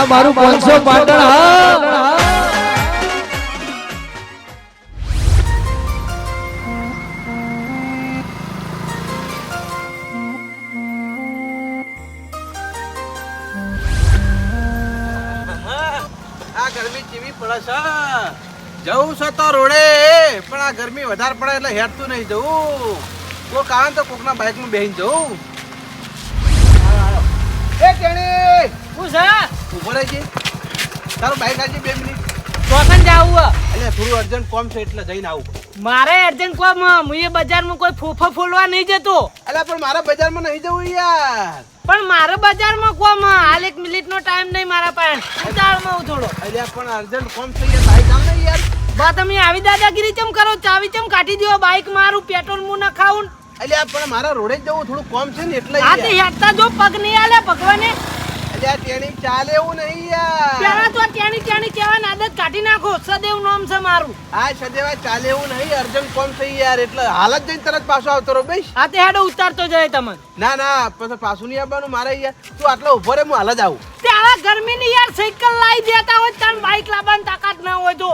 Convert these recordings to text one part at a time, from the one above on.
આ મારું પાંચસો પાટણ ગરમી ચીવી પડે છે? જવું છે તો રોડે, પણ આ ગરમી વધારે પડે એટલે હેઠતું નહીં જવું. કોઈ કારણ તો કોકના બાઇકમાં બેહીને જવું. એ તેણી શું છે? ઊભો રહેજે તારું બાઇક આવજે બે મિનિટ ચોકન જાવું એટલે થોડું અર્જન્ટ કોમ છે એટલે જઈને આવું. મારે અર્જન્ટ કોમ હું. એ બજારમાં કોઈ ફોફા ફોલવા નહીં જતો. એટલે પણ મારા બજારમાં નહીં જવું યાર. પણ મારે બજારમાં કોમ હે. હાલ એક મિનિટનો ટાઈમ નહીં મારા પાસે. હું થોડો. અલ્યા પણ અર્જન્ટ કોમ છે યાર. આવ ને યાર. બા તમે આવી દાદાગીરી ચમ કરો? ચાવી ચમ કાઢી દો? બાઈક મારું પેટ્રોલ હું ન. અલ્યા પણ મારા રોડે જ જવું થોડું કોમ છે ને એટલે આ તે. જો પગ નહીં આલે ભગવાને. ચાલે એવું નહીં યાર. પેલા તો ત્યાંની ત્યાંની કહેવાની આદત કાઢી નાખો સદેવ નામ છે મારું. આ સદેવા ચાલે એવું નહીં અર્જન્ટ કોમ થઈ યાર? એટલે હાલત જઈને તરત પાછો આવતો રહો બેસ. આ તે હેડો ઉતારતો જાય તમને. ના ના પછી પાછું નહીં આવવાનું મારે યાર. તું આટલો ઊભો રે હું હાલ જ આવું. આવા ગરમીની યાર સાયકલ લાવી દેતા હોય તાર બાઇક લાવવાની તાકાત ના હોય તો.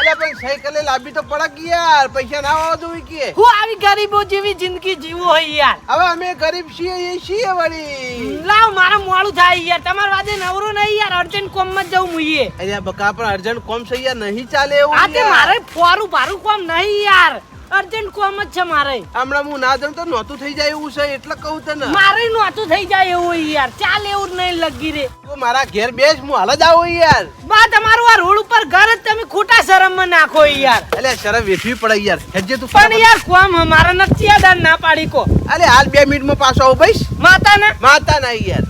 અલ્યા પણ સાયકલ લાવી તો પડક યાર? પૈસા ના આવવા દઉં કે? હું આવી ગરીબો જેવી જિંદગી જીવો હોય યાર. હવે અમે ગરીબ છીએ એ છીએ વળી. લાવ મારા મોડું થાય યાર. તમાર વાદે નવરો નહીં યાર. અર્જન્ટ કોમમાં જવું મુઈએ અલ્યા બકા પણ અર્જન્ટ કોમ છે યાર નહીં ચાલે એવું આ તે મારે ફોરું ભારું કોમ નહીં યાર. અર્જન્ટ કોમ જ છે મારે. હમણાં હું ના જાઉં તો નોતું થઈ જાય એવું છે એટલે કહું તને. મારે નોતું થઈ જાય એવું યાર. ચાલ એવું નહીં લગી રે. તું મારા ઘેર બેસ હું હાલ જ આવું યાર. બા તમારું આ રોડ ઉપર ઘર જ તમે ખોટા શરમમાં નાખો યાર. અલ્યા શરમ વેઠવી પડે યાર. હેજે તું પણ યાર કોમ મારા નથી યાદ ના પાડી કો. અરે હાલ બે મિનિટમાં પાછો આવું ભાઈ માતા ને માતા ના યાર.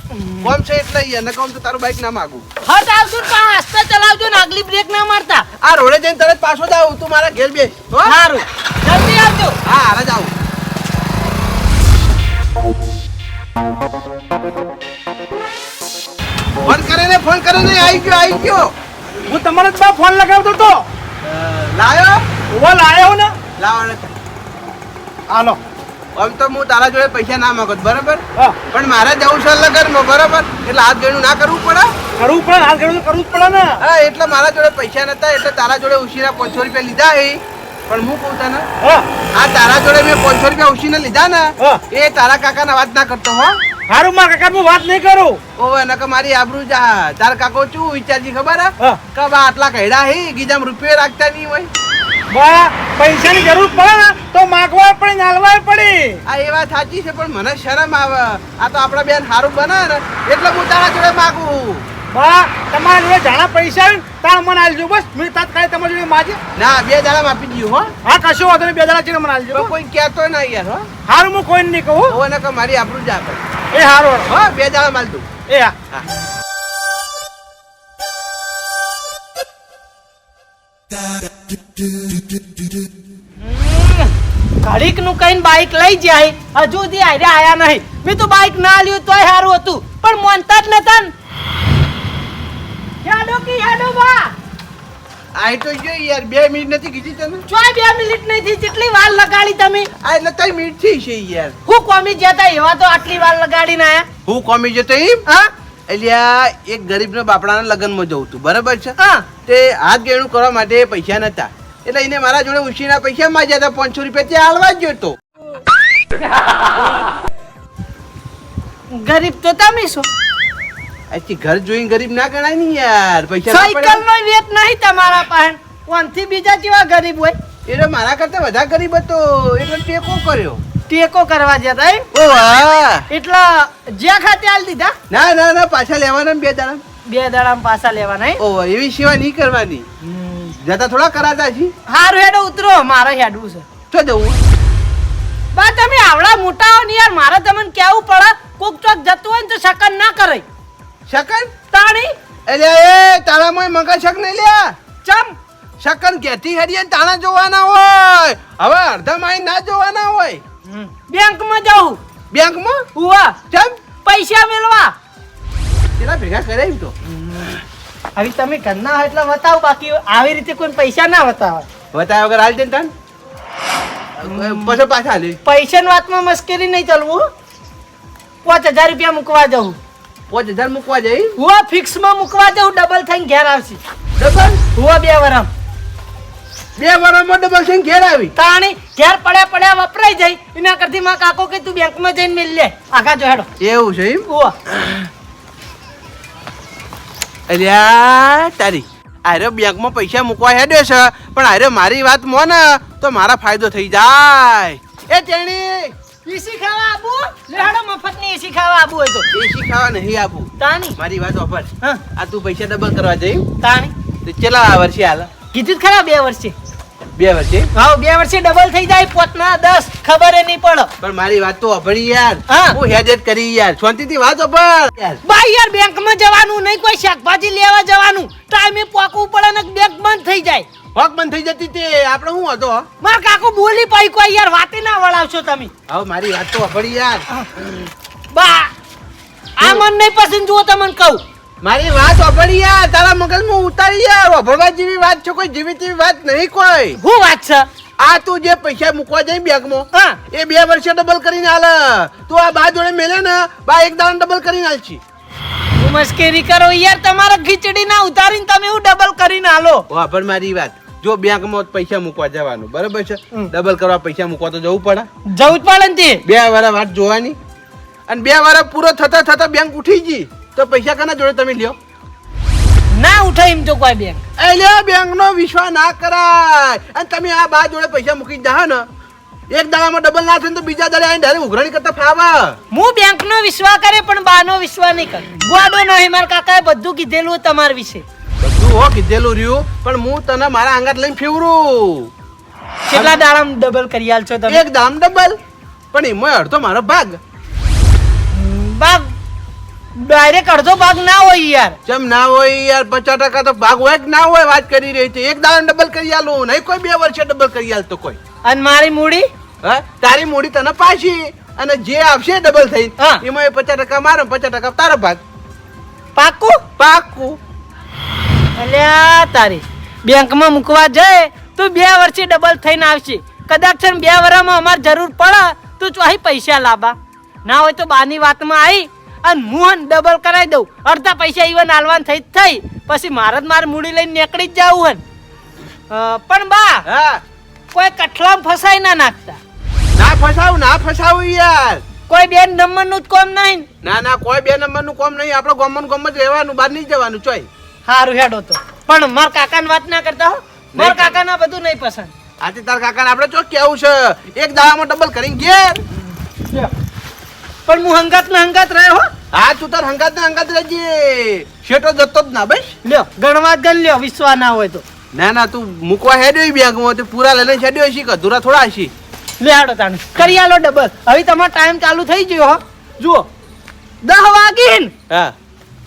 કોમ છે એટલે એને કોમ તો તારું બાઈક ના માગું. હટ આવજો ને પા આસ્તે ચલાવજો ને આગલી બ્રેક ના મારતા. આ રોડે જઈને તરત પાછો જાવ તું મારા ઘેર બે હો? સારું જલ્દી આવજો. હા હાલ જાવ ફોન કરે ને ફોન કરે ને આવી ગયો આવી ગયો. હું તમારે જ બા ફોન લગાવતો તો. લાયો? ઓવા લાયો ને. લાવો ને હાલો. આમ તો હું તારા જોડે પૈસા ના માંગત બરાબર? પણ મારે જવું છે લગનમાં બરાબર? એટલે હાથ ગણું ના કરવું પડે? કરવું પડે હાથ ગણું કરવું પડે ને. હા એટલે મારા જોડે પૈસા નતા એટલે તારા જોડે ઉશીના પાંચસો રૂપિયા લીધા હે પણ હું કહું તને આ તારા જોડે મેં પાંચસો રૂપિયા ઉશીને લીધા ને એ તારા કાકાના વાત ના કરતો હો. હારું માં કાકા હું વાત નહીં કરું. ઓવે નકર મારી આબરૂ જા તાર કાકો શું વિચારજી ખબર હે? કે આટલા કૈડા હે ગીજામ રૂપિયો રાખતા નહીં હોય. બા પૈસાની જરૂર પડે તો માગવા પડે નાલવા પડે. આ એ વાત સાચી છે પણ મને શરમ આવે. આ તો આપણા બેન સારું બને ને એટલે હું તારા જોડે માગું. બા તમારા જોડે જાણા પૈસા આવે તાર મને આલજો બસ. મેં તાત્કાલિક તમારી જોડે માજે ના બે દાડા માપી દઉં હો. હા કશો વાંધો નહીં બે દાડા છે મને આલજો. કોઈ કહેતો ના યાર હો. હારું હું કોઈને નહીં કહું. ઓને નકર મારી આપણું જ આપે. એ હારું હો બે દાડા માલ દઉં. એ હા. ઘડીકનું કઈ બાઈક લઈ જાય. હજુ સુધી આયરે આયા નહીં. મેં તો બાઈક ના લ્યું તોય સારું હતું. પણ મોનતા જ નતા. હેડો કી હેડો બા. આઈ તો જો યાર બે મિનિટ નથી કીધી તને? ચોય બે મિનિટ નહીં કેટલી વાર લગાડી તમે. આ એટલે ત્રણ મિનિટ થઈ છે યાર. હું કોમી જતા એવા તો આટલી વાર લગાડીને આયા? હું કોમી જતો એમ? હા. અલ્યા એક ગરીબના બાપડાના લગ્નમાં જવું તું બરાબર છે? હા. તે હાથ ગેણું કરવા માટે પૈસા નતા. એટલે એને મારા જોડે ઉછીના પૈસા માજ્યા હતા પાંચસો રૂપિયા ત્યાં હાલવા જ જોતો ગરીબ તો તમે છો. આથી ઘર જોઈને ગરીબ ના ગણાય ને યાર પૈસા સાયકલ નો વેત નહીં તમારા પાસે. કોણથી બીજા જેવા ગરીબ હોય? એટલે મારા કરતા વધારે ગરીબ હતો એટલે ટેકો કર્યો. ટેકો કરવા જતા ઓ વાહ. એટલા જ્યાં ખાતે આલ દીધા? ના ના ના પાછા લેવાના બે દાડા બે દાડા પાછા લેવાના? ઓ એવી સેવા નહીં કરવાની. જતા થોડા કરાતા છી? હારું હેડો ઉતરો. મારે હેડવું છે. તો જવું. બા તમે આવડા મોટા હો ને યાર. મારે તમને કેવું પડે કોક ચોક જતું હોય ને તો શકન ના કરે શકન? તાણી? એટલે એ તારામાં મગા શક નહીં લ્યા. ચમ? શકન કેતી હેડીએ તાણા જોવાના હોય. હવે અડધા માઈ ના જોવાના હોય. બેંકમાં જાઉં. બેંકમાં? ઉવા. ચમ? પૈસા મેળવા. પેલા ભેગા કરે તો? હવે તમે ઘરના હોય એટલે બતાવો બાકી આવી રીતે કોઈ પૈસા ના બતાવે બતાવ્યા વગર હાલ દે ને પછી પાછા હાલે. પૈસાની વાતમાં મસ્કરી નહીં ચાલવું પાંચ હજાર રૂપિયા મૂકવા જવું. પાંચ હજાર મૂકવા જઈ? હું ફિક્સમાં મૂકવા જવું ડબલ થઈને ઘેર આવશે. ડબલ? હું બે વરમ. બે વરમમાં ડબલ થઈને ઘેર આવી? તાણી ઘેર પડ્યા પડ્યા વપરાઈ જાય. એના કરતી માં કાકો કે તું બેંકમાં જઈને મિલ લે. આખા જો હેડો. એવું છે એમ? અલ્યા તારી. આરે બેંકમાં પૈસા મૂકવા હેડ્યો છે પણ આરે મારી વાત મો ને તો મારા ફાયદો થઈ જાય. એ તેણી એસી ખાવા આબુ લેડો હેડો મફતની એસી ખાવા આબુ હોય તો. એસી ખાવા નહીં આપું. તાણી. મારી વાત હા. આ તું પૈસા ડબલ કરવા જઈ. તાણી. તો કેટલા વર્ષે હાલ. કીધું ખરા બે વર્ષે. બે વર્ષે? હા બે વર્ષે ડબલ થઈ જાય પોતના દસ. ખબર નહીં પડે. પણ મારી વાત તો અભળી યાર. હા. હેજત કરી યાર. શાંતિથી વાત અભળ યાર. બા યાર બેંકમાં જવાનું નહીં કોઈ શાકભાજી લેવા જવાનું. ટાઈમે પોકવું પડે ને બેંક બંધ થઈ જાય. હોક બંધ થઈ જતી તે. આપણે શું હતો? માર કાકો બોલી પાઈ કોઈ યાર વાતે ના વળાવશો તમે. હવે મારી વાત તો અભળી યાર. બા આ મન નહીં પસંદ જુઓ તમને કહું. મારી વાત ઓભળી યાર તારા મગજમાં ઉતારી યાર ઓભળવા જેવી વાત છે કોઈ? જીવી તેવી વાત નહીં કોઈ. હું વાત છે? આ તું જે પૈસા મૂકવા જાય બેંકમાં હા. એ બે વર્ષે ડબલ કરીને હાલ. તું આ બા જોડે મેલે ને બા એક દાણ ડબલ કરીને હાલશી. મસ્કરી કરો યાર તમારા ખીચડી ના ઉતારીને તમે હું ડબલ કરીને હાલો. વાહ મારી વાત. જો બેંકમાં પૈસા મૂકવા જવાનું બરાબર છે? ડબલ કરવા પૈસા મૂકવા તો જવું પડે. જવું જ પડે ને તે. બે વાર વાત જોવાની. અને બે વાર પૂરો થતા થતા બેંક ઉઠી ગઈ. તો પૈસા કના જોડે તમે લ્યો? ના ઉઠાય એમ તો કોઈ બેંક. એટલે બેંક નો વિશ્વાસ ના કરાય. અને તમે આ બા જોડે પૈસા મૂકી જાઓ ને. એક દાડામાં ડબલ ના થાય તો બીજા દાડે આવીને ડાયરેક્ટ ઉઘરાણી કરતા ફાવા. હું બેંક નો વિશ્વાસ કરે પણ બા નો વિશ્વાસ નહીં કરે. ગોડો નહીં મારા કાકાએ બધું કીધેલું તમારા વિશે. બધું હો કીધેલું રહ્યું પણ હું તને મારા આંગાત લઈને ફેવરું. કેટલા દાડામ ડબલ કરી આલ છો તમે? એક દામ ડબલ પણ એમાં અડધો મારો ભાગ. ભાગ ડાયરેક્ટ અડધો ભાગ ના હોય યાર. જેમ ના હોય યાર પચાસ ટકા તો ભાગ હોય ના હોય વાત કરી રહી છે. એક દાડા ડબલ કરી આલો નહીં કોઈ બે વર્ષે ડબલ કરી આલતો કોઈ. અને મારી મૂડી? હા? તારી મૂડી તને પાછી. અને જે આવશે ડબલ થઈ. એમાં એ પચાસ ટકા મારો પચાસ ટકા તારો ભાગ. પાકું? પાકું. અલ્યા તારી. બેંકમાં મૂકવા જાય તું બે વર્ષે ડબલ થઈને આવશે. કદાચ છે બે વર્ષમાં અમારે જરૂર પડે તો ચોહી પૈસા લાવવા ના હોય તો બાની વાતમાં આવી અને હું ડબલ કરાવી દઉં. અડધા પૈસા ઈવન આલવાન થઈ જ થઈ. પછી મારે જ મારે મૂડી લઈને નીકળી જ જવું હન પણ બા હા. કોઈ કઠલામ ફસાઈ ના નાખતા. ના ફસાવું ના ફસાવું યાર. કોઈ બે નંબરનું જ કોમ નહીં. ના ના કોઈ બે નંબરનું કોમ નહીં. આપણે ગમન ગમ જ રહેવાનું બહાર નહીં જવાનું ચોય. સારું હેડો તો. પણ માર કાકાની વાત ના કરતા હો. માર કાકાના બધું નહીં પસંદ. આજે તાર કાકાને આપણે ચો કેવું છે? એક દાવામાં ડબલ કરીને ઘેર. પણ હું હંગાત ને હંગાત રહ્યો હો. તું તાર હંગાત ને હંગાત રહેજે. શેટો જતો જ ના બસ. લ્યો ગણવા ગણ લ્યો વિશ્વા ના હોય તો. ના ના તું મૂકવા હેડ્યો બેંકમાં તે પૂરા લઈને છેડ્યો હશી કે અધૂરા થોડા હશી? લે હાડો તાણે. કરી આલો ડબલ હવે તમારો ટાઈમ ચાલુ થઈ ગયો હો. જુઓ. દહ વાગીન. હા.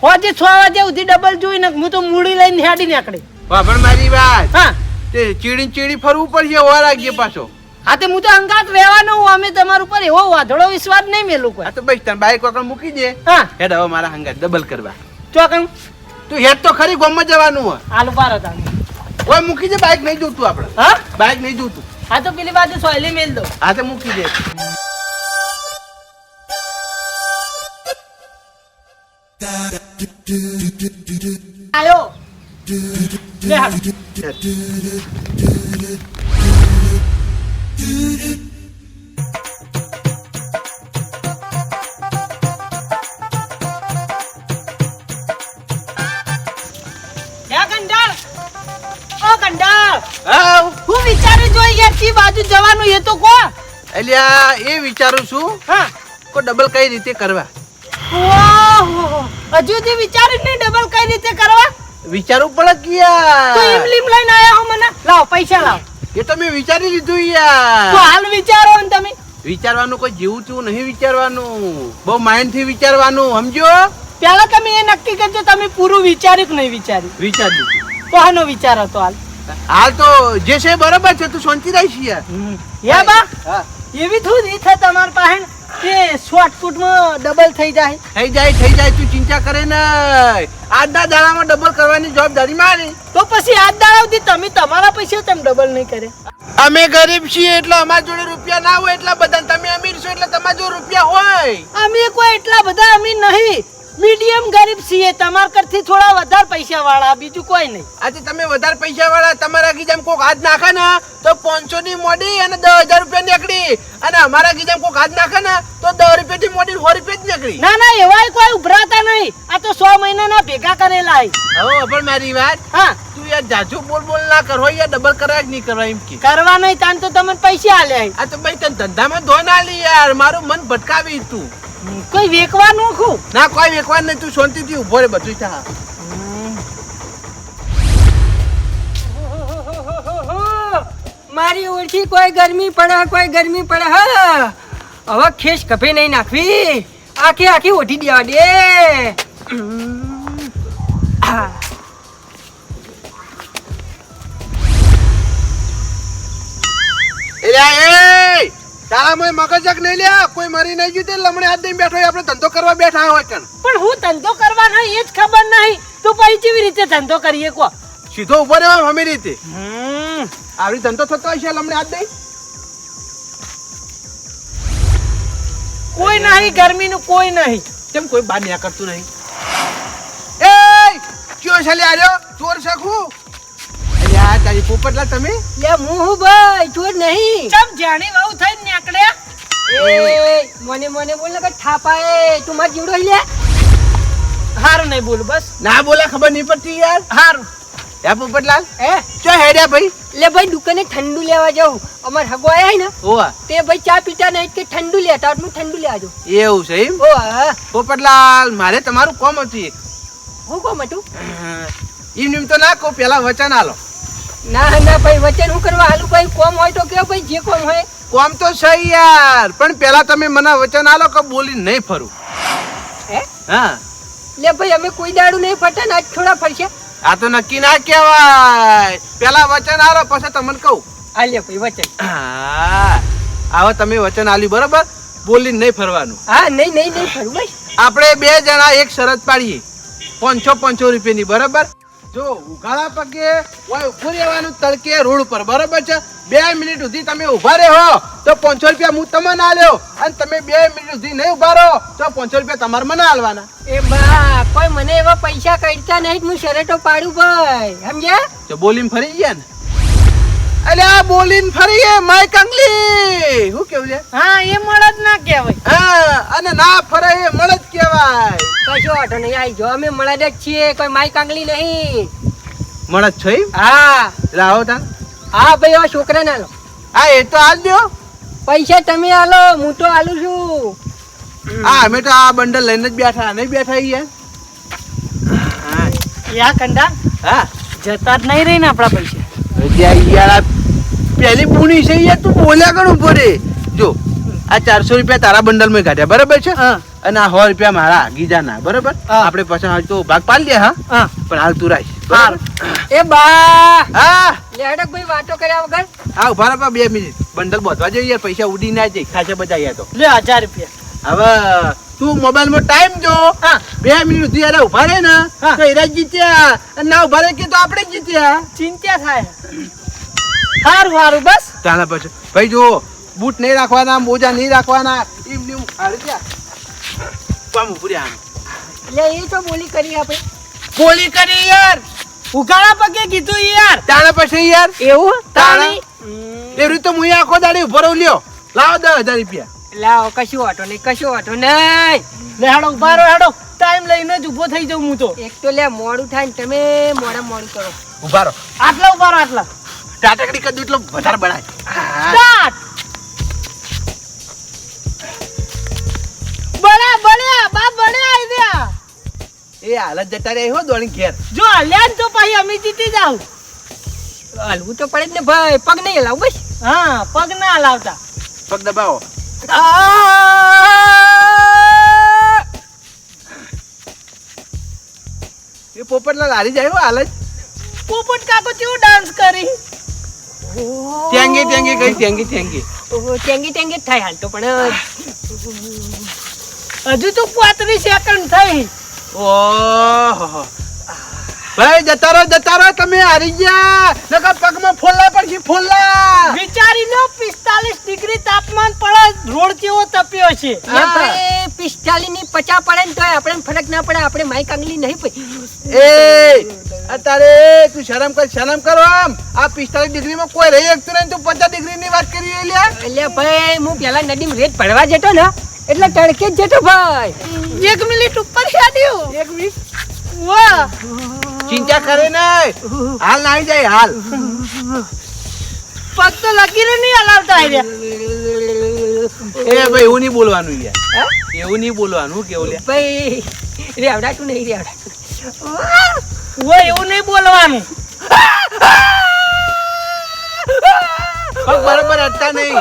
હોજે છ વાગે સુધી ડબલ જોઈને હું તો મૂડી લઈને હેડી નીકળી. વાહ પણ મારી વાત. હા. તે ચીડી ચીડી ફરવું પડશે વાર રાખજે પાછો. હા તે હું તો અંગાત રહેવાનો હું. અમે તમારા ઉપર એવો વાધળો વિશ્વાસ નહીં મેલું કોઈ. આ તો બસ તને બાઈક વગર મૂકી દે. હા. હેડ હવે મારા હંગાત ડબલ કરવા. ચોકન તું હેડ તો ખરી ગોમમાં જવાનું હોય. આલુ પારો તાણે ઓય મૂકી દે બાઈક નહીં જોતું આપણે હા? બાઈક નહીં જોતું. હા તો પેલી બાજુ સોયલી મેલ દો. હા તો મૂકી દે. આયો. લે હા હું વિચારી જોઈ યાર કી બાજુ જવાનું એ તો કો અલ્યા એ વિચારું છું. હા. કો ડબલ કઈ રીતે કરવા? ઓહો હજુ જ નહીં ડબલ કઈ રીતે કરવા? વિચારવું પડે કે તો એમ લીમ લઈને આયા હો મને. લાવ પૈસા લાવ. એ તો મેં વિચારી લીધું તો હાલ વિચારો ને તમે. વિચારવાનું કોઈ જેવું તેવું નહીં વિચારવાનું. બહુ માઇન્ડથી વિચારવાનું સમજો પેલા તમે એ નક્કી કરજો તમે પૂરું વિચાર્યું કે નહીં વિચાર્યું? વિચાર્યું. તો આનો વિચાર હતો હાલ. હાલ તો જે છે બરોબર છે તું શાંતિ છે યાર. યા બા એવી થોડી છે તમારી પાસે કે શોર્ટકટમાં ડબલ થઈ જાય. થઈ જાય થઈ જાય તું ચિંતા કરે ને આજના દાડામાં ડબલ કરવાની જવાબદારી મારી. તો પછી આજ દાડા તમે તમારા પૈસા તેમ ડબલ નહીં કરે. અમે ગરીબ છીએ એટલે અમારા જોડે રૂપિયા ના હોય એટલા બધા તમે અમીર છો એટલે તમારા જોડે રૂપિયા હોય. અમે કોઈ એટલા બધા અમીર નહીં. મીડિયમ ગરીબ છીએ તમાર કરતી થોડા વધારે પૈસા વાળા બીજું કોઈ નહીં. આજે તમે વધારે પૈસા વાળા તમારા ગીજામ કોક હાથ નાખે ને તો પાંચસો ની મોડી અને દસ હજાર રૂપિયા નીકળી. અને અમારા ગીજામ કોક હાથ નાખે ને તો દસ રૂપિયા થી મોડી સો રૂપિયા જ નીકળી. ના ના એવાય કોઈ ઉભરાતા નહીં. આ તો સો મહિનાના ભેગા કરેલા. હવે પણ મારી વાત હા. તું યાર જાજુ બોલ બોલ ના કરો યાર ડબલ કરાય જ નહીં કરવા એમ કે. કરવા નહીં તાન તો તમે પૈસા આલ્યા આ તો ભાઈ તને ધંધામાં ધોન આલી યાર મારું મન ભટકાવી તું. કોઈ વેકવાનું ખું ના કોઈ વેકવાનું નહીં તું શાંતિથી ઊભો રે બધું થા. મારી ઓળખી કોઈ ગરમી પડે કોઈ ગરમી પડે હા. હવે ખેસ કભે નહીં નાખવી. આખી આખી ઓઢી દેવા દે. તારા મોય મગજક નહીં લે કોઈ મરી નહીં ગયું તે લમણે હાથ દઈને બેઠો આપણે ધંધો કરવા બેઠા હોય કણ પણ હું ધંધો કરવા નહીં એ જ ખબર નહીં. તો પછી કેવી રીતે ધંધો કરીએ કો સીધો ઊભો રહેવા અમે રીતે. આવી ધંધો થતો હશે લમણે હાથ દઈ? કોઈ નહીં ગરમીનું કોઈ નહીં. કેમ કોઈ બહાર ન્યા કરતું નહીં? એ કયો છે લે આર્યો? ચોર શકું તારી પોપટલા તમે? લે હું હું ભાઈ ચોર નહીં. ચમ જાણી વાવ થઈ નીકળ્યા એ મને મને બોલ કે થાપાએ તું માર જીવડો લે હારું નહીં બોલ બસ. ના બોલા ખબર નહીં પડતી યાર. હારું. એ પોપટલાલ? એ ચો હેડ્યા ભાઈ? લે ભાઈ દુકાને ઠંડુ લેવા જાઉં. અમાર હગો આયા ને? ઓવા. તે ભાઈ ચા પીતા નહીં કે ઠંડુ લેતા હું ઠંડુ લેવા જાઉં. એવું છે એમ? ઓવા પોપટલાલ મારે તમારું કોમ હતું એક. હું કોમ હતું? એમ એમ તો ના કહું પેલા વચન આલો. ના ના ભાઈ વચન હું કરવા હાલું? ભાઈ કોમ હોય તો કે ભાઈ જે કોમ હોય? કોમ તો સહી યાર. પણ પેલા તમે મને વચન આલો કે બોલી નહીં ફરું? હે? હા. લે ભાઈ અમે કોઈ દાડું નહીં ને આજ થોડા ફરશે. આ તો નક્કી ના કહેવાય. પેલા વચન આલો પછી તમને કહું. આ લે ભાઈ વચન. હા. આવો તમે વચન આલ્યું બરોબર? બોલીને નહીં ફરવાનું. હા નહીં નહીં નહીં ફરવું ભાઈ. આપણે બે જણા એક શરત પાડીએ. પાંચસો પાંચસો રૂપિયાની બરાબર? જો ઉઘાડા પગે હોય ઉભું રહેવાનું તડકે રોડ ઉપર બરાબર છે? બે મિનિટ સુધી તમે ઊભા રહો તો પાંચસો રૂપિયા હું તમને આલ્યો. અને તમે બે મિનિટ સુધી નહીં ઊભા રહો તો પાંચસો રૂપિયા તમારે મને આલવાના. એ બા કોઈ મને એવા પૈસા કાઢતા નહીં હું શરતો પાડું ભાઈ સમજ્યા? તો બોલીને ફરી ગયા ને? અલે આ બોલીને ફરી એ માય કંગલી. શું કેવું છે? હા એ મળદ ના કહેવાય. હા અને ના ફરે એ મળદ કહેવાય. કશો વાંધો નહીં આઈ જો અમે મળદ જ છીએ કોઈ માય કંગલી નહીં. મળદ છો એમ? હા. આવો તા હા ભાઈ એવા છોકરાને આલો. હા એ તો આલ દો પૈસા તમે આલો હું તો આલું છું. હા અમે તો આ બંડલ લઈને જ બેઠા નહીં બેઠા યાર? હા યા કંડા હા. જતા જ નહીં રહીને આપણા પૈસા. યાર પેલી પૂણી છે યાર તું બોલ્યા કરું રે. જો આ ચારસો રૂપિયા તારા બંડલમાં કાઢ્યા બરાબર છે? હા. અને આ સો રૂપિયા મારા ગીજાના બરાબર? હા. આપણે પછી હાલ તો ભાગ પાડી દે હા? પણ હાલ તું રાખ. એ બા! હા. લેડક ભાઈ વાતો કર્યા વગર? હા ઊભા રહો બે મિનિટ. બંડલ બોધવા જોઈએ પૈસા ઉડી ના જાય ખાસે બધા યાર તો. લે હજાર રૂપિયા. હવે તું મોબાઈલમાં ટાઈમ જો. બે મિનિટ સુધી અરે ઊભા રહે ને. તો એરા જીત્યા. અને ના ઊભા રહે કે તો આપણે જીત્યા. ચિંતા થાય. હારું હારું બસ. તાના પછી. ભાઈ જો બૂટ નહીં રાખવાના મોજા નહીં રાખવાના. એમ ને હારી કામ ઉભરી આમ. લે એ તો બોલી કરી આપણે. બોલી કરી યાર. ઉઘાડા પગે કીધું યાર. તાણા પછી યાર. એવું? તાણી? એ રીતે હું આખો દાડી ઊભો રહું લ્યો. લાવો દસ હજાર રૂપિયા. લાવો કશું વાટો નહીં કશું વાટો નહીં. લે હાડો ઊભા રહો હેડો. ટાઈમ લઈને જ ઊભો થઈ જાઉં હું તો. એક તો લે મોડું થાય ને તમે મોડા મોડું કરો. ઊભા રહો આટલા ઊભા રહો આટલા. ટાટકડી કરી દઉં એટલો વધારે બળાય. સ્ટાર્ટ! બળ્યા બળ્યા બા બળ્યા આઈડિયા એ હાલત જતા રહ્યા હો દોડી ઘેર. જો હલ્યા તો પછી અમે જીતી જાવ હલવું તો પડે જ ને ભાઈ પગ નહીં હલાવ બસ. હા પગ ના હલાવતા. પગ દબાવો. એ પોપટલાલ હારી જાય હાલત. પોપટ કાકો કેવો ડાન્સ કરી? ત્યાંગે ત્યાંગે કઈ ત્યાંગે ત્યાંગે. ઓહો, ટેંગી ટેંગી થાય હાલ તો પણ હજુ તો પાંત્રીસ સેકન્ડ થઈ. ઓહો. ભાઈ જતા રહો જતા રહો તમે હારી ગયા. નકર પગમાં ફોલ્લા પડશે ફોલ્લા. વિચારી લો પિસ્તાલીસ ડિગ્રી તાપમાન પડે રોડ કેવો તપ્યો છે? એ ભાઈ પિસ્તાલીસની પચા પડે ને તો આપણે ફરક ના પડે આપણે માઈક આંગલી નહીં પડી. એ અત્યારે તું શરમ કર શરમ કરો આમ. આ પિસ્તાલીસ ડિગ્રીમાં કોઈ રહી શકતું નહીં તું પચાસ ડિગ્રી ની વાત કરી રહી લ્યા. એટલે ભાઈ હું પેલા નદીમાં રેત ભરવા જતો ને એટલે તડકે જ જતો ભાઈ. એક મિનિટ ઉપર હેડ્યું એક મિનિટ. વાહ. ચિંતા કરે નહીં. હાલ ના જાય હાલ. પગ તો લગીને નહીં હલાવતા આવ્યા. એ ભાઈ એવું નહીં બોલવાનું યાર. એવું નહીં બોલવાનું કેવું લે ભાઈ રેવડાતું નહીં રેવડાતું. ઓ એવું નહીં બોલવાનું. બરાબર હતા નહીં.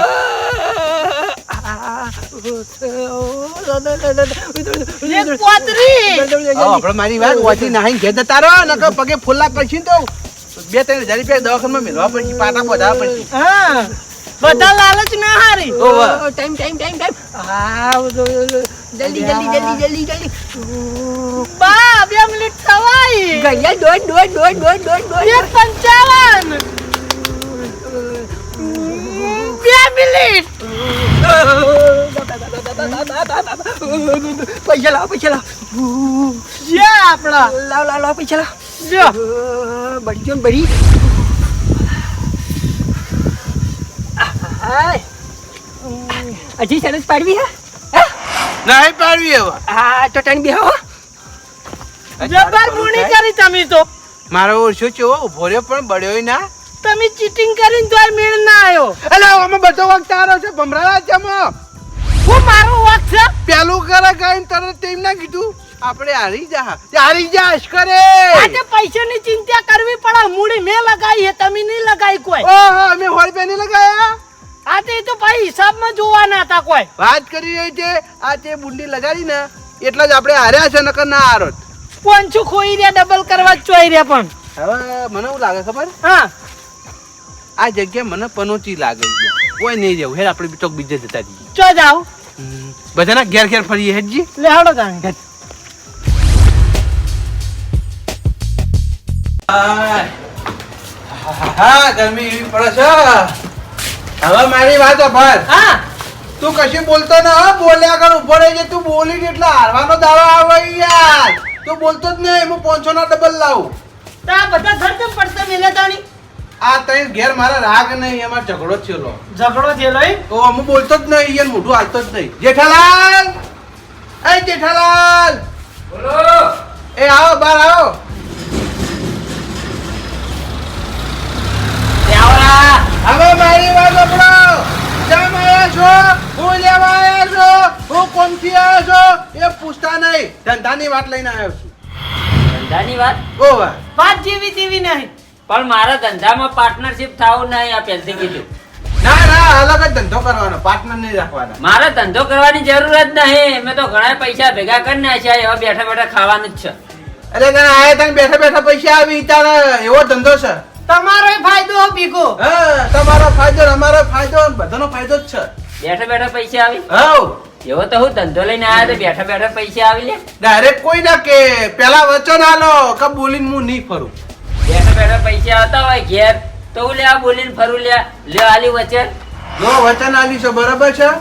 મારી વાત ઓછી નાહીને ઘેર જતા રહો નકર પગે ફૂલ્લા પડશે ને તો બે ત્રણ હજાર રૂપિયા દવાખાનામાં મેળવા પડશે પાટા બધા પડશે. હા બધા લાલચ ના હારી. Time time time time. હા જલ્દી જલ્દી જલ્દી જલ્દી જલ્દી બા બે મિનિટ થવાય ગયા દોઢ દોઢ દોઢ દોઢ દોઢ દોઢ એક પંચાવન બે મિનિટ પૈસા લાવો પૈસા લાવો જે આપડા લાવ લાવ લાવ પૈસા લાવ જો બળી ગયો ને બળી હાય. હજી સરસ પાડવી હે નહીં પાડવી હવે. હા તો ટણ બેહો. જબર મૂણી કરી તમે તો. મારો ઓછો છે ભોર્યો રહ્યો પણ બળ્યો ના? તમે ચીટિંગ કરીને તોય મેળ ના આવ્યો અલે અમે બધો વખત તારો છે ભમરાવા જમો હું મારો વખત છે? પેલું કરે કઈ તરત તેમ ના કીધું. આપણે હારી જા હારી જા અશ્કરે આજે પૈસાની ચિંતા કરવી પડે મૂડી મેં લગાવી હે તમે નહીં લગાવી કોઈ. ઓહો અમે હોળ પેની લગાયા? આ તે તો ભાઈ હિસાબમાં જોવાના હતા કોઈ. વાત કરી રહી છે આ તે બુંડી લગાડી ને એટલે જ આપણે હાર્યા છે નકર ના હારો. પોંચું ખોઈ રહ્યા ડબલ કરવા ચોઈ રહ્યા પણ. હવે મને એવું લાગે ખબર? હા. આ જગ્યા મને પનોચી લાગે છે. કોઈ નહીં જવું. હેર આપણે ચોક બીજે જતા જઈએ ચો જાઓ. બધાના ઘેર ઘેર ફરીએ હેજી લે હડો. તાણ હા ગરમી એવી પડે છે. હવે મારી વાત અભર હા. તું કશું બોલતો ન બોલે બોલ્યા કર ઊભો રહી જાય તું બોલી એટલે હારવાનો દાવો આવે યાર. તું બોલતો જ નહીં હું પોંચો ના ડબલ લાવું. તા બધા ઘર કેમ પડશે મેલે તાણી આ તઈ ઘેર મારા રાગ નહીં એમાં ઝઘડો થયેલો ઝઘડો થયેલો તો હું બોલતો જ નહીં યાર મોઢું હાલતો જ નહીં. જેઠાલાલ! એ જેઠાલાલ! બોલો. એ આવો બાર આવો. હવે મારી વાત સાંભળો. કેમ આવ્યા છો? હું લેવા આવ્યા છો? હું કોણથી આવ્યો છો? એ પૂછતા નહીં. ધંધાની વાત લઈને આવ્યો છું. ધંધાની વાત? ઓ વાહ. વાત જેવી તેવી નહીં. પણ મારા ધંધામાં પાર્ટનરશિપ થવું નહીં આ પહેલથી કીધું. ના ના અલગ જ ધંધો કરવાનો પાર્ટનર નહીં રાખવાના. મારે ધંધો કરવાની જરૂર જ નહીં. મેં તો ઘણા પૈસા ભેગા કરી નાખ્યા એવા બેઠા બેઠા ખાવાનું જ છે. અરે તને આયા તને બેઠા બેઠા પૈસા આવી તારે એવો ધંધો છે. તમારો ફાયદો ભીખો. હા તમારો ફાયદો અમારો ફાયદો બધાનો ફાયદો જ છે. બેઠા બેઠા પૈસા આવી? હવ. એવો તો હું ધંધો લઈને આવ્યા તો બેઠા બેઠા પૈસા આવી લે. ડાયરેક્ટ કોઈ ના કે પેલા વચન આલો કે બોલીને હું નહીં ફરું. બેઠા બેઠા પૈસા આવતા હોય ઘેર તો હું લે આ બોલીને ફરું લે લે આલી વચ્ચે જો વચન આલી છે બરાબર છે?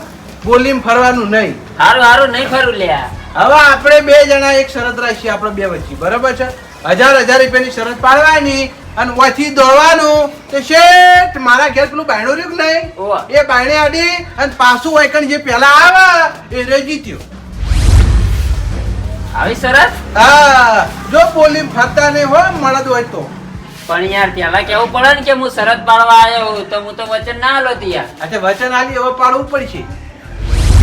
બોલીને ફરવાનું નહીં. હારું હારું નહીં ફરું લે હવે આપણે બે જણા એક શરત રાખીએ આપણે બે વચ્ચે. બરાબર છે? હજાર હજાર રૂપિયાની શરત પાડવાની અને ઓથી દોડવાનું. તો શેઠ મારા ઘેર પેલું બાયણું રહ્યું કે નહીં? એ બાયણે આડી અને પાછું વાયકણ જે પેલા આવે એ રે જીત્યો આવી સરસ? હા જો બોલીને ફરતા નહીં હોય મળદ હોય તો. પણ યાર પેલા કેવું પડે ને કે હું શરત પાડવા આવ્યો તો હું તો વચન ના આલો યાર. અચ્છા વચન આલી હવે પાડવું પડશે.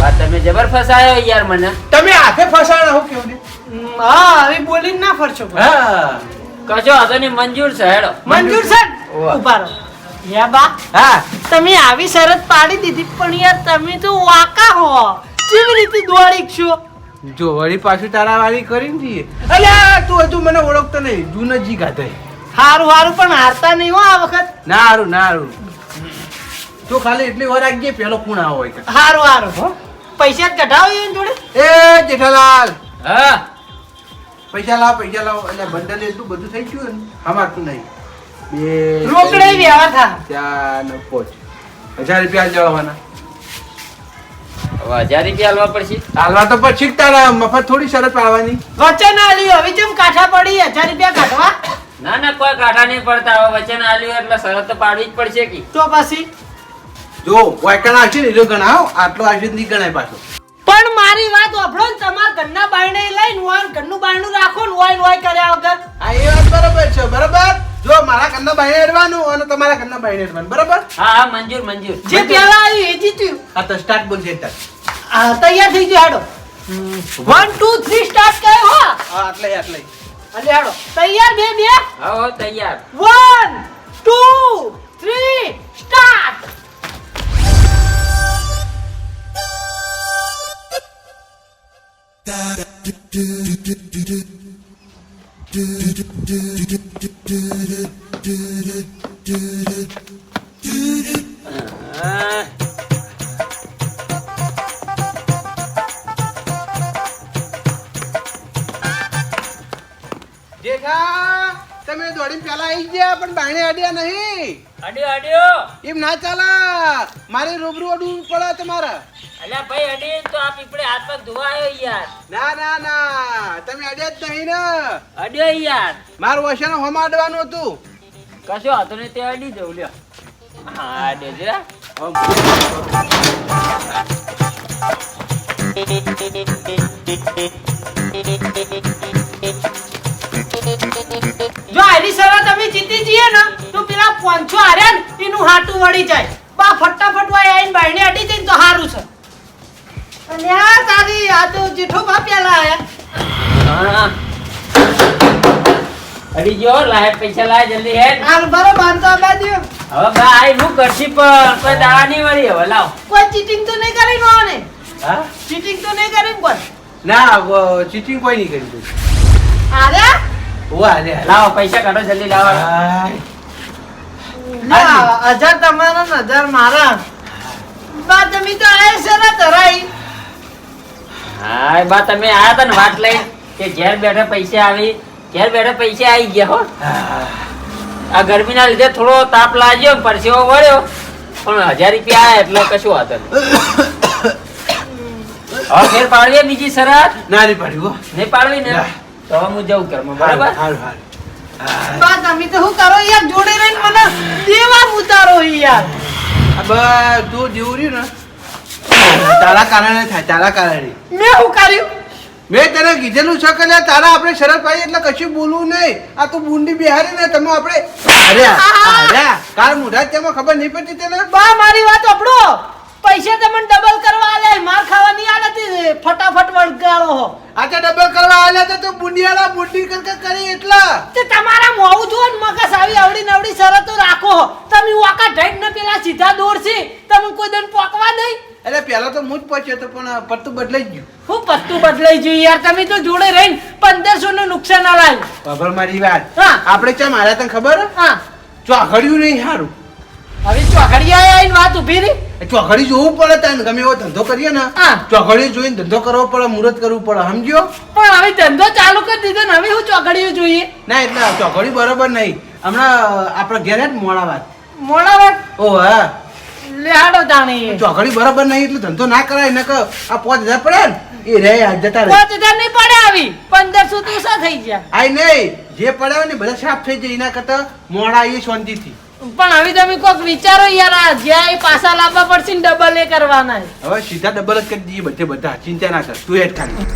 વાત તમે જબર ફસાયો યાર મને. તમે હાથે ફસાણા હું કેવું ને? હા હવે બોલીને ના ફરશો. હા. કશો હતો ને મંજૂર છે હેડો. મંજૂર છે. ઊભા રહો. યા બા હા. તમે આવી શરત પાડી દીધી પણ યાર તમે તો વાકા હો. કેવી રીતે દોડી છો? જો વળી પાછું તારા વાળી કરીને જઈએ. અલ્યા તું હજુ મને ઓળખતો નહીં. જૂનજી ગાતે હારું હારું પણ હારતા નહીં હો આ વખત. ના હારું ના હારું. તું ખાલી એટલી વાર આગી પેલો કોણ આવો હોય. હારું હારું. હો. પૈસા જ કઢાવો એની જોડે? એ જેઠાલાલ. હા. પૈસા લાવો પૈસા લાવો. એટલે બંડલ એટલું બધું થઈ ગયું ને હમાતું નહીં. બે રોકડે વ્યવહાર થા ત્યાં ને પોચ હજાર રૂપિયા જવાના હવે હજાર રૂપિયા હાલવા પડશે? હાલવા તો પછી તારા મફત થોડી શરત પાડવાની. વચન આલ્યું હવે જેમ કાઠા પડી હજાર રૂપિયા કાઢવા. ના ના કોઈ કાંઠા નહીં પડતા. હવે વચન આલ્યું એટલે શરત તો પાડવી જ પડશે કે. તો પછી? જો વાયકણ આવશે ને એ ગણાવો. આટલો આવશે નહીં ગણાય પાછો. પણ મારી વાત વાપરો ને તમારા ઘરના બાયણે લઈને હોય ઘરનું બાયણું રાખો ને હોય ને હોય કર્યા વગર. હા એ વાત બરાબર છે બરાબર? જો મારા ઘરના બાઈને હેડવાનું અને તમારા ઘરના બાઈને હેડવાનું બરાબર? હા હા મંજૂર મંજૂર. જે પેલા આવ્યું એ જીત્યું. હા તો સ્ટાર્ટ બોલશે તાર હા તૈયાર થઈ ગયો હાડો વન ટુ થ્રી સ્ટાર્ટ કર્યો હો. હા આટલે આટલે. અલે હાડો તૈયાર બે બે? હા તૈયાર. વન ટુ થ્રી જેઠા તમે દોડીને પેલા આવી ગયા પણ બાણે અડ્યા નહીં. અડ્યો અડ્યો એમ ના ચાલા. મારે રૂબરૂ અડવું પડે તમારે. અલ્યા ભાઈ અડી તો આ પીપળે હાથ પગ ધોવાયો યાર. ના ના ના. તમે અડ્યા જ નહીં ને. અડ્યો યાર. મારું વસણ હોમાં અડવાનું હતું. કશો હતો ને તે અડી જવું લ્યો. હા છે. જો આરી સવા તમે જીતી જઈએ ને તો પેલા પોંચો હાર્યા ને એનું હાટું વળી જાય. બા ફટાફટ વાય આઈને બાયણે અડી જઈને તો સારું છે. અને તારી આ તો જેઠો બા પેલા હા. અડી ગયો લાય પૈસા લાય જલ્દી હે હાલ બરો બાંધો આ દ્યો હવે બા આઈ હું કરશી પણ કોઈ દાડા નહીં વળી હવે લાવ. કોઈ ચીટિંગ તો નહીં કરી નો ને હા? ચીટિંગ તો નહીં કરી ને કોઈ? ના ચીટિંગ કોઈ નહીં કરી અરે વાહ રે લાવો પૈસા કાઢો જલ્દી લાવો. ના હજાર તમારા ને હજાર મારા. બા તમે તો આયા છે ને ધરાઈ હા બા તમે આયા તા ને વાત લઈ કે ઘેર બેઠા પૈસા આવી ઘેર બેઠા પૈસા આવી ગયા હો. આ ગરમીના લીધે થોડો તાપ લાગ્યો પરસેવો વળ્યો. પણ હજાર રૂપિયા આયા એટલે કશું વાત નહીં. ઘેર પાડવી બીજી શરત? ના નહીં પાડવી હો. નહીં પાડવી ને? તો હું જઉં ઘરમાં બરાબર? હાલ હાલ બા તમે તો શું કરો યાર? જોડે રહીને મને દેવા ઉતારો યાર. બસ તું જેવું રહ્યું ને તારા કારણે થાય તારા કારણે. મેં હું કર્યું? મેં તને કીધેલું છે કે તારા આપણે શરદ પાડી એટલે કશું બોલવું નહીં. આ તો બુંડી બિહારી ને તમે આપણે કાલ મુઢા તેમાં ખબર નહીં પડતી તને? બા મારી વાત આપડો પૈસા તમને ડબલ કરવા આલે માર ખાવાની આલતી ફટાફટ વળગાળો હો. આ તો ડબલ કરવા આલ્યા તો તું બુંડિયાળા બુંડી કરકે કરી એટલા? તે તમારા મોઉ જો મગસ આવી આવડી નવડી શરતો રાખો તમે વાકા ઢાઈટ ને પેલા સીધા દોડશે. તમે કોઈ દન પોકવા નહીં. એટલે પેલા તો હું જ પહોંચ્યો તો પણ પત્તું બદલાઈ ગયું. હું પત્તું બદલાઈ ગયું યાર તમે તો જોડે રહીને પંદરસો નું નુકસાન અલાયું ખબર મારી વાત. આપણે ચમ હાર્યા તને ખબર? હા. ચોઘડ્યું નહીં સારું હવે ચોઘડી આવીને વાત ઊભી રહી? ચોઘડી જોવું પડે તને ગમે એવો ધંધો કરીએ ને હા. ચોઘડી જોઈને ધંધો કરવો પડે મુહૂર્ત કરવું પડે સમજ્યો? પણ હવે ધંધો ચાલુ કરી દીધો ને હવે હું ચોઘડીઓ જોઈએ? ના એટલે ચોઘડી બરોબર નહીં. હમણાં આપણે ઘેરે જ મોડા વાત. મોડા વાત? ઓ હા. લેહાડો તાણી ચોકડી બરાબર નહીં એટલે ધંધો ના કરાય ને કે આ પાંચ હજાર પડે ને એ રે આ જતા પાંચ હજાર નહીં પડે આવી. પંદરસો તો થઈ ગયા. આઈ નહીં જે પડે હોય ને બધા સાફ થઈ જાય એના કરતા મોડા એ શાંતિથી. પણ હવે તમે કોક વિચારો યાર આ જ્યાં એ પાછા લાવવા પડશે ને ડબલ એ કરવાના. હવે સીધા ડબલ જ કરી દઈએ બધે બધા ચિંતા ના કર તું હેડ ખાલી